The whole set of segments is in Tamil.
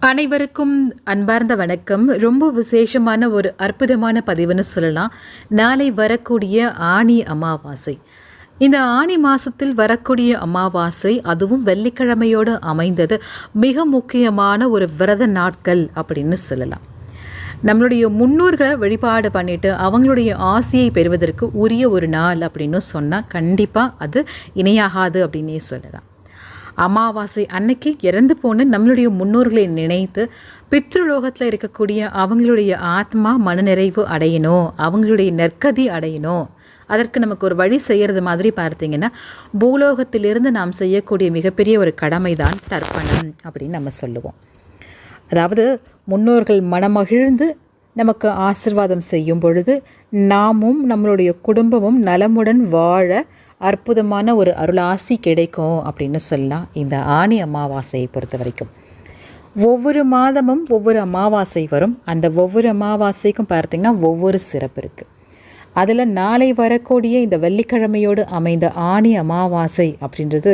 அனைவருக்கும் அன்பார்ந்த வணக்கம். ரொம்ப விசேஷமான ஒரு அற்புதமான பதிவுன்னு சொல்லலாம். நாளை வரக்கூடிய ஆணி அமாவாசை. இந்த ஆணி மாதத்தில் வரக்கூடிய அமாவாசை அதுவும் வெள்ளிக்கிழமையோடு அமைந்தது. மிக முக்கியமான ஒரு விரத நாட்கள் அப்படின்னு சொல்லலாம். நம்மளுடைய முன்னோர்களை வழிபாடு பண்ணிட்டு அவங்களுடைய ஆசையை பெறுவதற்கு உரிய ஒரு நாள் அப்படின்னு சொன்னால் கண்டிப்பாக அது இணையாகாது அப்படின்னே சொல்லலாம். அமாவாசை அன்னைக்கு இறந்து போன நம்மளுடைய முன்னோர்களை நினைத்து பித்ருலோகத்தில் இருக்கக்கூடிய அவங்களுடைய ஆத்மா மனநிறைவு அடையணும் அவங்களுடைய நற்கதி அடையணும். அதற்கு நமக்கு ஒரு வழி செய்கிறது மாதிரி பார்த்தீங்கன்னா பூலோகத்திலிருந்து நாம் செய்யக்கூடிய மிகப்பெரிய ஒரு கடமை தான் தர்ப்பணம் அப்படின்னு நம்ம சொல்லுவோம். அதாவது முன்னோர்கள் மனமகிழ்ந்து நமக்கு ஆசிர்வாதம் செய்யும் பொழுது நாமும் நம்மளுடைய குடும்பமும் நலமுடன் வாழ அற்புதமான ஒரு அருளாசி கிடைக்கும் அப்படின்னு சொல்லலாம் இந்த ஆணி அமாவாசையை பொறுத்த வரைக்கும். ஒவ்வொரு மாதமும் ஒவ்வொரு அமாவாசை வரும். அந்த ஒவ்வொரு அமாவாசைக்கும் பார்த்திங்கன்னா ஒவ்வொரு சிறப்பு இருக்குது அதில் நாளை வரக்கூடிய இந்த வெள்ளிக்கிழமையோடு அமைந்த ஆணி அமாவாசை அப்படின்றது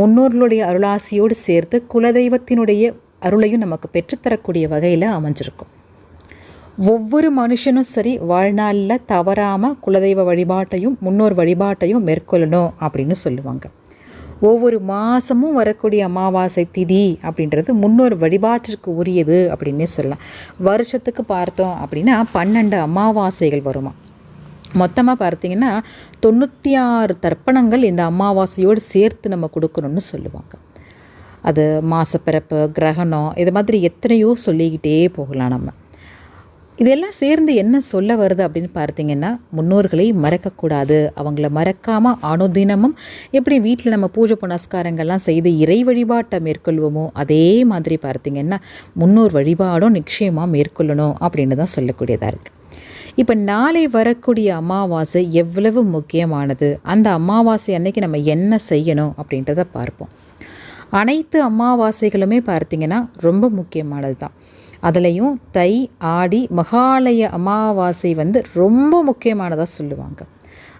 முன்னோர்களுடைய அருளாசியோடு சேர்த்து குலதெய்வத்தினுடைய அருளையும் நமக்கு பெற்றுத்தரக்கூடிய வகையில் அமைஞ்சிருக்கும். ஒவ்வொரு மனுஷனும் சரி வாழ்நாளில் தவறாமல் குலதெய்வ வழிபாட்டையும் முன்னோர் வழிபாட்டையும் மேற்கொள்ளணும் அப்படின்னு சொல்லுவாங்க. ஒவ்வொரு மாதமும் வரக்கூடிய அமாவாசை திதி அப்படின்றது முன்னோர் வழிபாட்டிற்கு உரியது அப்படின்னே சொல்லலாம். வருஷத்துக்கு பார்த்தோம் அப்படின்னா பன்னெண்டு அமாவாசைகள் வருமா? மொத்தமாக பார்த்தீங்கன்னா தொண்ணூற்றி ஆறு தர்ப்பணங்கள் இந்த அமாவாசையோடு சேர்த்து நம்ம கொடுக்கணும்னு சொல்லுவாங்க. அது மாசப்பிறப்பு கிரகணம் இது மாதிரி எத்தனையோ சொல்லிக்கிட்டே போகலாம் நம்ம. இதெல்லாம் சேர்ந்து என்ன சொல்ல வருது அப்படின்னு பார்த்தீங்கன்னா முன்னோர்களை மறக்கக்கூடாது. அவங்கள மறக்காமல் அனுதினமும் எப்படி வீட்டில் நம்ம பூஜை புனஸ்காரங்கள்லாம் செய்து இறை வழிபாட்டை மேற்கொள்வோமோ அதே மாதிரி பார்த்திங்கன்னா முன்னோர் வழிபாடும் நிச்சயமாக மேற்கொள்ளணும் அப்படின்னு தான் சொல்லக்கூடியதாக இருக்குது இப்போ நாளை வரக்கூடிய அமாவாசை எவ்வளவு முக்கியமானது? அந்த அமாவாசை அன்னைக்கு நம்ம என்ன செய்யணும் அப்படின்றத பார்ப்போம். அனைத்து அமாவாசைகளுமே பார்த்திங்கன்னா ரொம்ப முக்கியமானது தான் அதுலேயும் தை ஆடி மகாலய அமாவாசை வந்து ரொம்ப முக்கியமானதாக சொல்லுவாங்க.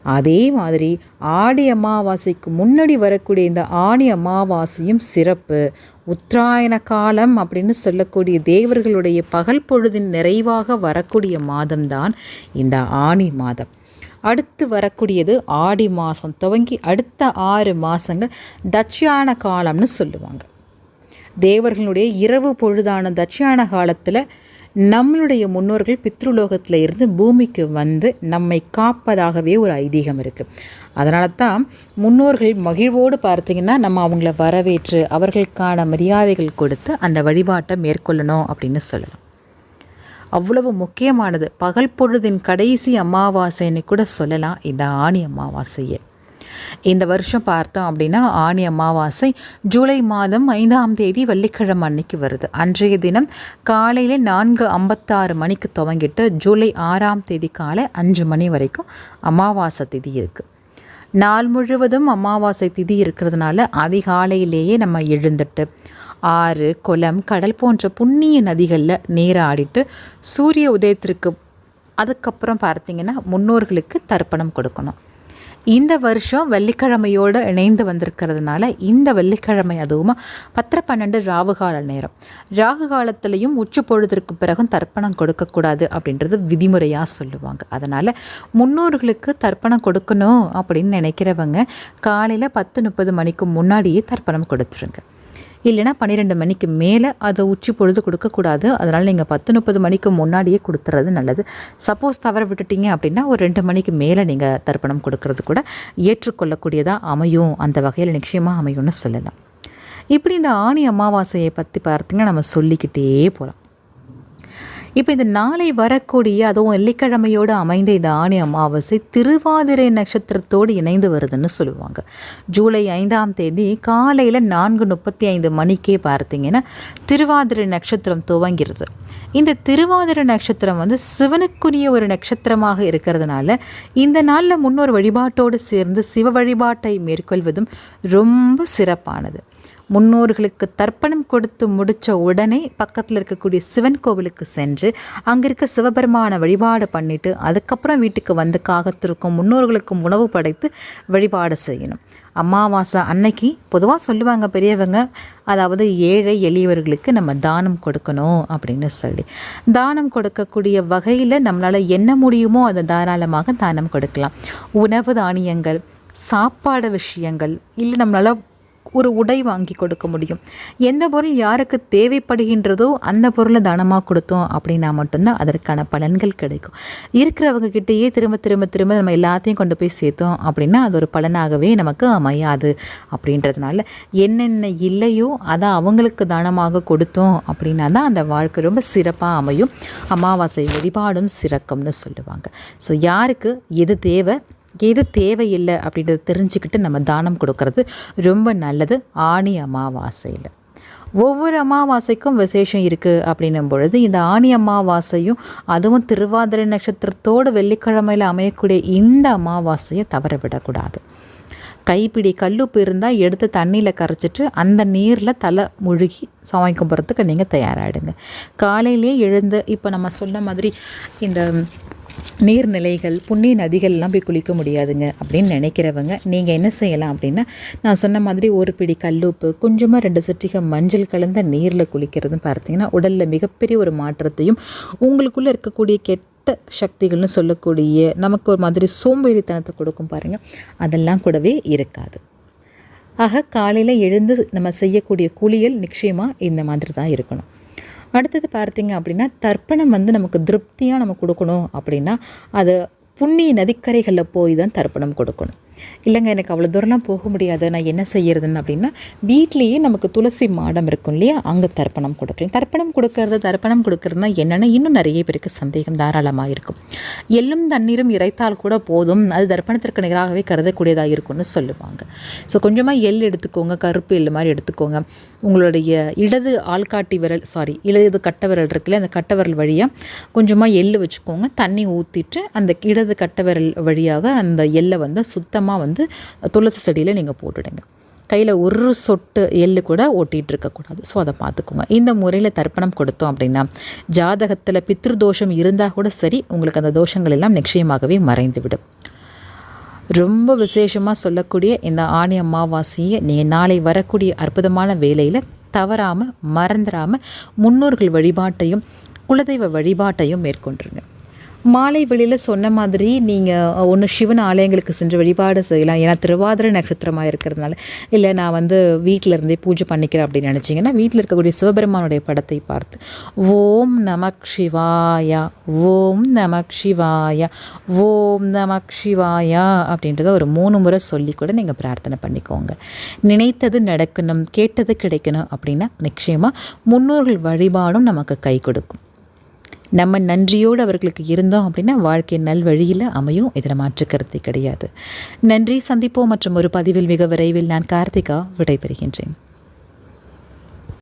அதே மாதிரி ஆடி அமாவாசைக்கு முன்னாடி வரக்கூடிய இந்த ஆணி அமாவாசையும் சிறப்பு. உத்தராயண காலம் அப்படின்னு சொல்லக்கூடிய தேவர்களுடைய பகல் பொழுதின் நிறைவாக வரக்கூடிய மாதம்தான் இந்த ஆணி மாதம். அடுத்து வரக்கூடியது ஆடி மாதம். துவங்கி அடுத்த ஆறு மாதங்கள் தட்சியான காலம்னு சொல்லுவாங்க. தேவர்களுடைய இரவு பொழுதான தட்சியான காலத்தில் நம்மளுடைய முன்னோர்கள் பித்ருலோகத்தில் இருந்து பூமிக்கு வந்து நம்மை காப்பதாகவே ஒரு ஐதீகம் இருக்குது அதனால தான் முன்னோர்கள் மகிழ்வோடு பார்த்திங்கன்னா நம்ம அவங்கள வரவேற்று அவர்களுக்கான மரியாதைகள் கொடுத்து அந்த வழிபாட்டை மேற்கொள்ளணும் அப்படின்னு சொல்லலாம். அவ்வளவு முக்கியமானது. பகல் பொழுதின் கடைசி அமாவாசைன்னு கூட சொல்லலாம். இந்த ஆணி அமாவாசையை. இந்த வருஷம் பார்த்தோம் அப்படின்னா ஆணி அமாவாசை ஜூலை மாதம் ஐந்தாம் தேதி வெள்ளிக்கிழமை அன்னைக்கு வருது. அன்றைய தினம் காலையில் நான்கு ஐம்பத்தாறு மணிக்கு துவங்கிட்டு ஜூலை ஆறாம் தேதி காலை அஞ்சு மணி வரைக்கும் அமாவாசை திதி இருக்குது நாள் முழுவதும் அமாவாசை திதி இருக்கிறதுனால அதிகாலையிலேயே நம்ம எழுந்துட்டு ஆறு குளம் கடல் போன்ற புண்ணிய நதிகளில் நீராடிட்டு சூரிய உதயத்திற்கு அதுக்கப்புறம் பார்த்திங்கன்னா முன்னோர்களுக்கு தர்ப்பணம் கொடுக்கணும். இந்த வருஷம் வெள்ளிக்கிழமையோடு இணைந்து வந்திருக்கிறதுனால இந்த வெள்ளிக்கிழமை அதுவும் பத்திர பன்னெண்டு ராவுகால நேரம். ராகு காலத்திலையும் உச்சி பொழுதற்கு பிறகும் தர்ப்பணம் கொடுக்கக்கூடாது அப்படின்றது விதிமுறையாக சொல்லுவாங்க. அதனால் முன்னோர்களுக்கு தர்ப்பணம் கொடுக்கணும் அப்படின்னு நினைக்கிறவங்க காலையில் பத்து முப்பது மணிக்கு முன்னாடியே தர்ப்பணம் கொடுத்துருங்க. இல்லைனா பன்னிரெண்டு மணிக்கு மேலே அதை உச்சி பொழுது கொடுக்கக்கூடாது. அதனால் நீங்கள் பத்து முப்பது மணிக்கு முன்னாடியே கொடுத்துறது நல்லது. சப்போஸ் தவற விட்டுட்டீங்க அப்படின்னா ஒரு ரெண்டு மணிக்கு மேலே நீங்கள் தர்ப்பணம் கொடுக்கறது கூட ஏற்றுக்கொள்ளக்கூடியதாக அமையும். அந்த வகையில் நிச்சயமாக அமையும்னு சொல்லலாம். இப்படி இந்த ஆணி அமாவாசையை பற்றி பார்த்திங்கன்னா நம்ம சொல்லிக்கிட்டே போகிறோம் இப்போ இந்த நாளை வரக்கூடிய அதுவும் வெள்ளிக்கிழமையோடு அமைந்த இந்த ஆணி அமாவாசை திருவாதிரை நட்சத்திரத்தோடு இணைந்து வருதுன்னு சொல்லுவாங்க. ஜூலை ஐந்தாம் தேதி காலையில் நான்கு முப்பத்தி ஐந்து மணிக்கே பார்த்தீங்கன்னா திருவாதிரை நட்சத்திரம் துவங்கிறது. இந்த திருவாதிரை நட்சத்திரம் வந்து சிவனுக்குரிய ஒரு நட்சத்திரமாக இருக்கிறதுனால இந்த நாளில் முன்னோர் வழிபாட்டோடு சேர்ந்து சிவ வழிபாட்டை மேற்கொள்வதும் ரொம்ப சிறப்பானது. முன்னோர்களுக்கு தர்ப்பணம் கொடுத்து முடித்த உடனே பக்கத்தில் இருக்கக்கூடிய சிவன் கோவிலுக்கு சென்று அங்கே இருக்க சிவபெருமான வழிபாடு பண்ணிவிட்டு அதுக்கப்புறம் வீட்டுக்கு வந்து காகத்திற்கும் முன்னோர்களுக்கும் உணவு படைத்து வழிபாடு செய்யணும். அமாவாசை அன்னைக்கு பொதுவாக சொல்லுவாங்க பெரியவங்க அதாவது ஏழை எளியவர்களுக்கு நம்ம தானம் கொடுக்கணும் அப்படின்னு சொல்லி. தானம் கொடுக்கக்கூடிய வகையில் நம்மளால் என்ன முடியுமோ அதை தாராளமாக தானம் கொடுக்கலாம். உணவு தானியங்கள் சாப்பாடு விஷயங்கள் இல்லை நம்மளால் ஒரு உடை வாங்கி கொடுக்க முடியும். எந்த பொருள் யாருக்கு தேவைப்படுகின்றதோ அந்த பொருளை தானமாக கொடுத்தோம் அப்படின்னா மட்டும்தான் அதற்கான பலன்கள் கிடைக்கும். இருக்கிறவங்க கிட்டேயே திரும்ப திரும்ப திரும்ப நம்ம எல்லாத்தையும் கொண்டு போய் சேர்த்தோம் அப்படின்னா அது ஒரு பலனாகவே நமக்கு அமையாது அப்படின்றதுனால என்னென்ன இல்லையோ அதை அவங்களுக்கு தானமாக கொடுத்தோம் அப்படின்னா தான் அந்த வாழ்க்கை ரொம்ப சிறப்பாக அமையும். அமாவாசை வழிபாடும் சிறக்கும்னு சொல்லுவாங்க. ஸோ யாருக்கு எது தேவை எது தேவையில்லை அப்படின்றத தெரிஞ்சுக்கிட்டு நம்ம தானம் கொடுக்கறது ரொம்ப நல்லது. ஆணி அமாவாசையில். ஒவ்வொரு அமாவாசைக்கும் விசேஷம் இருக்குது அப்படின்னும் பொழுது இந்த ஆணி அமாவாசையும் அதுவும் திருவாதிரை நட்சத்திரத்தோடு வெள்ளிக்கிழமையில் அமையக்கூடிய இந்த அமாவாசையை தவற விடக்கூடாது கைப்பிடி கல்லுப்பு இருந்தால் எடுத்து தண்ணியில் கரைச்சிட்டு அந்த நீரில் தலை முழுகி சாமி கும்பிட்றதுக்கு நீங்கள் தயாராகிடுங்க காலையிலே எழுந்து இப்போ நம்ம சொன்ன மாதிரி இந்த நீர்நிலைகள் புண்ணிய நதிகள்லாம் போய் குளிக்க முடியாதுங்க அப்படின்னு நினைக்கிறவங்க நீங்கள் என்ன செய்யலாம் அப்படின்னா நான் சொன்ன மாதிரி ஒரு பிடி கல்லுப்பு கொஞ்சமாக ரெண்டு சிற்றிகை மஞ்சள் கலந்த நீரில் குளிக்கிறதுன்னு பார்த்தீங்கன்னா உடலில் மிகப்பெரிய ஒரு மாற்றத்தையும் உங்களுக்குள்ளே இருக்கக்கூடிய கெட்ட சக்திகள்னு சொல்லக்கூடிய நமக்கு ஒரு மாதிரி சோம்பேறித்தனத்தை கொடுக்கும் பாருங்கள் அதெல்லாம் கூடவே இருக்காது. ஆக காலையில் எழுந்து நம்ம செய்யக்கூடிய குளியல் நிச்சயமாக இந்த மாதிரி தான் இருக்கணும். அடுத்தது பார்த்தீங்க அப்படின்னா தர்ப்பணம் வந்து நமக்கு திருப்தியாக நம்ம கொடுக்கணும் அப்படின்னா அது புண்ணிய நதிக்கரைகளில் போய் தான் தர்ப்பணம் கொடுக்கணும். இல்லைங்க எனக்கு அவ்வளோ தூரம்லாம் போக முடியாது. நான் என்ன செய்யறதுன்னு அப்படின்னா வீட்லேயே நமக்கு துளசி மாடம் இருக்கும் இல்லையா? அங்கே தர்ப்பணம் கொடுக்கலாம். தர்ப்பணம் கொடுக்கறது தர்ப்பணம் கொடுக்கறதுனா என்னென்னா இன்னும் நிறைய பேருக்கு சந்தேகம் தாராளமாக இருக்கும். எள்ளும் தண்ணீரும் இறைத்தால் கூட போதும். அது தர்ப்பணத்திற்கு நிகராகவே கருதக்கூடியதாக இருக்கும்னு சொல்லுவாங்க. ஸோ கொஞ்சமாக எள் எடுத்துக்கோங்க கருப்பு எள் மாதிரி எடுத்துக்கோங்க. உங்களுடைய இடது ஆள்காட்டி விரல் சாரி இடது கட்ட விரல் இருக்குல்ல அந்த கட்ட விரல் வழியாக கொஞ்சமாக எள்ளு வச்சுக்கோங்க. தண்ணி ஊற்றிட்டு அந்த இடது கட்ட விரல் வழியாக அந்த எள்ளை வந்து சுத்தமாக மொத்தமாக வந்து துளசி செடியில் நீங்கள் போட்டுடுங்க. கையில் ஒரு சொட்டு எள்ளு கூட ஓட்டிகிட்டு இருக்கக்கூடாது ஸோ அதை பார்த்துக்கோங்க. இந்த முறையில் தர்ப்பணம் கொடுத்தோம் அப்படின்னா ஜாதகத்தில் பித்ருதோஷம் இருந்தால் கூட சரி உங்களுக்கு அந்த தோஷங்கள் எல்லாம் நிச்சயமாகவே மறைந்துவிடும். ரொம்ப விசேஷமாக சொல்லக்கூடிய இந்த ஆணி அமாவாசையை நீங்கள் நாளை வரக்கூடிய அற்புதமான வேலையில் தவறாமல் மறந்துடாமல் முன்னோர்கள் வழிபாட்டையும் குலதெய்வ வழிபாட்டையும் மேற்கொண்டுருங்க. மாலை வெளியில் சொன்ன மாதிரி நீங்கள் ஒன்று சிவன் ஆலயங்களுக்கு சென்று வழிபாடு செய்யலாம். ஏன்னா திருவாதிரை நட்சத்திரமாக இருக்கிறதுனால. இல்லை நான் வந்து வீட்டில் இருந்தே பூஜை பண்ணிக்கிறேன் அப்படின்னு நினச்சிங்கன்னா வீட்டில் இருக்கக்கூடிய சிவபெருமானுடைய படத்தை பார்த்து ஓம் நமக் சிவாயா ஓம் நமக் சிவாயா ஓம் நமக் சிவாயா அப்படின்றத ஒரு மூணு முறை சொல்லி கூட நீங்கள் பிரார்த்தனை பண்ணிக்கோங்க. நினைத்தது நடக்கணும் கேட்டது கிடைக்கணும் அப்படின்னா நிச்சயமாக முன்னோர்கள் வழிபாடும் நமக்கு கை கொடுக்கும். நம்ம நன்றியோடு அவர்களுக்கு இருந்தோம் அப்படின்னா வாழ்க்கை நல்வழியில் அமையும். இதில் மாற்றுக்கருத்தை கிடையாது. நன்றி சந்திப்போம் மற்றும் ஒரு பதிவில் மிக விரைவில் நான் கார்த்திகா விடைபெறுகின்றேன்.